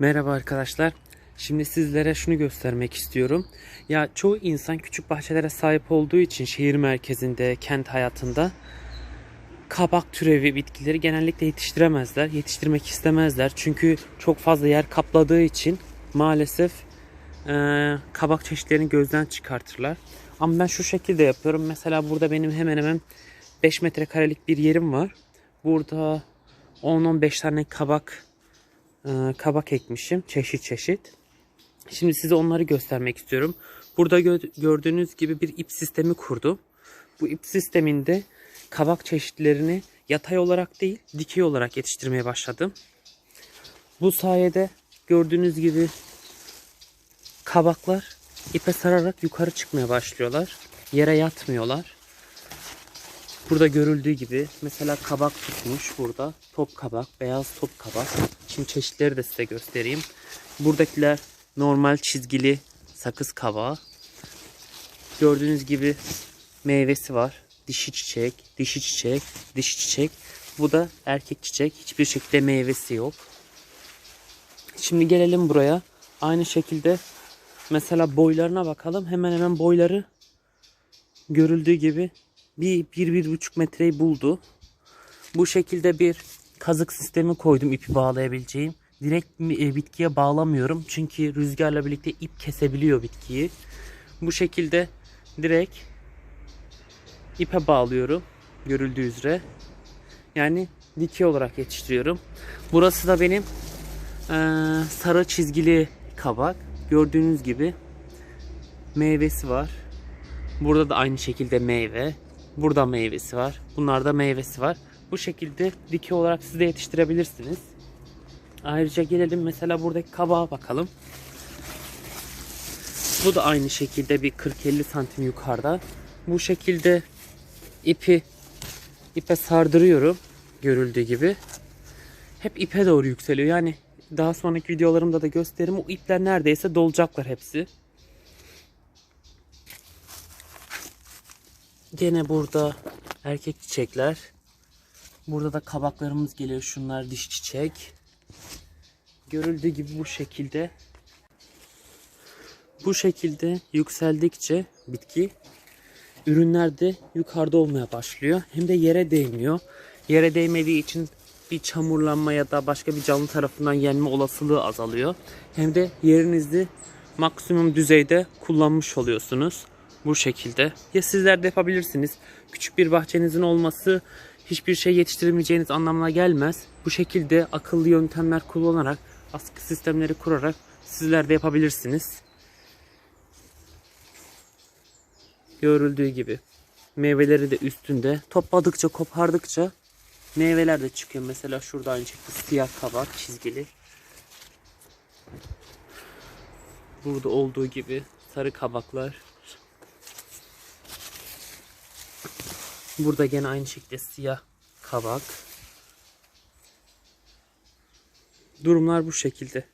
Merhaba arkadaşlar. Şimdi sizlere şunu göstermek istiyorum. Ya çoğu insan küçük bahçelere sahip olduğu için şehir merkezinde, kent hayatında kabak türevi bitkileri genellikle yetiştiremezler. Yetiştirmek istemezler. Çünkü çok fazla yer kapladığı için maalesef eee, kabak çeşitlerini gözden çıkartırlar. Ama ben şu şekilde yapıyorum. Mesela burada benim hemen hemen 5 metrekarelik bir yerim var. Burada 10-15 tane kabak e, kabak ekmişim çeşit çeşit. Şimdi size onları göstermek istiyorum. Burada gö- gördüğünüz gibi bir ip sistemi kurdum. Bu ip sisteminde kabak çeşitlerini yatay olarak değil dikey olarak yetiştirmeye başladım. Bu sayede gördüğünüz gibi kabaklar ipe sararak yukarı çıkmaya başlıyorlar. Yere yatmıyorlar. Burada görüldüğü gibi mesela kabak tutmuş burada. Top kabak, beyaz top kabak. Şimdi çeşitleri de size göstereyim. Buradakiler normal çizgili sakız kabağı. Gördüğünüz gibi meyvesi var. Dişi çiçek, dişi çiçek, dişi çiçek. Bu da erkek çiçek. Hiçbir şekilde meyvesi yok. Şimdi gelelim buraya. Aynı şekilde mesela boylarına bakalım. Hemen hemen boyları görüldüğü gibi bir, bir, bir buçuk metreyi buldu. Bu şekilde bir kazık sistemi koydum ipi bağlayabileceğim. Direkt e, bitkiye bağlamıyorum. Çünkü rüzgarla birlikte ip kesebiliyor bitkiyi. Bu şekilde direkt ipe bağlıyorum. Görüldüğü üzere. Yani dikey olarak yetiştiriyorum. Burası da benim eee, sarı çizgili kabak. Gördüğünüz gibi meyvesi var. Burada da aynı şekilde meyve. Burada meyvesi var. Bunlarda meyvesi var. Bu şekilde dikey olarak siz de yetiştirebilirsiniz. Ayrıca gelelim mesela buradaki kabağa bakalım. Bu da aynı şekilde bir 40-50 santim yukarıda. Bu şekilde ipi ipe sardırıyorum. Görüldüğü gibi. Hep ipe doğru yükseliyor. Yani daha sonraki videolarımda da gösteririm. O ipler neredeyse dolacaklar hepsi. Gene burada erkek çiçekler. Burada da kabaklarımız geliyor. Şunlar diş çiçek. Görüldüğü gibi bu şekilde. Bu şekilde yükseldikçe bitki ürünler de yukarıda olmaya başlıyor. Hem de yere değmiyor. Yere değmediği için bir çamurlanma ya da başka bir canlı tarafından yenme olasılığı azalıyor. Hem de yerinizi maksimum düzeyde kullanmış oluyorsunuz. Bu şekilde. Ya sizler de yapabilirsiniz. Küçük bir bahçenizin olması hiçbir şey yetiştiremeyeceğiniz anlamına gelmez. Bu şekilde akıllı yöntemler kullanarak, askı sistemleri kurarak sizler de yapabilirsiniz. Görüldüğü gibi. Meyveleri de üstünde. Topladıkça, kopardıkça meyveler de çıkıyor. Mesela şurada aynı şekilde siyah kabak çizgili. Burada olduğu gibi sarı kabaklar. Burada gene aynı şekilde siyah kabak. Durumlar bu şekilde.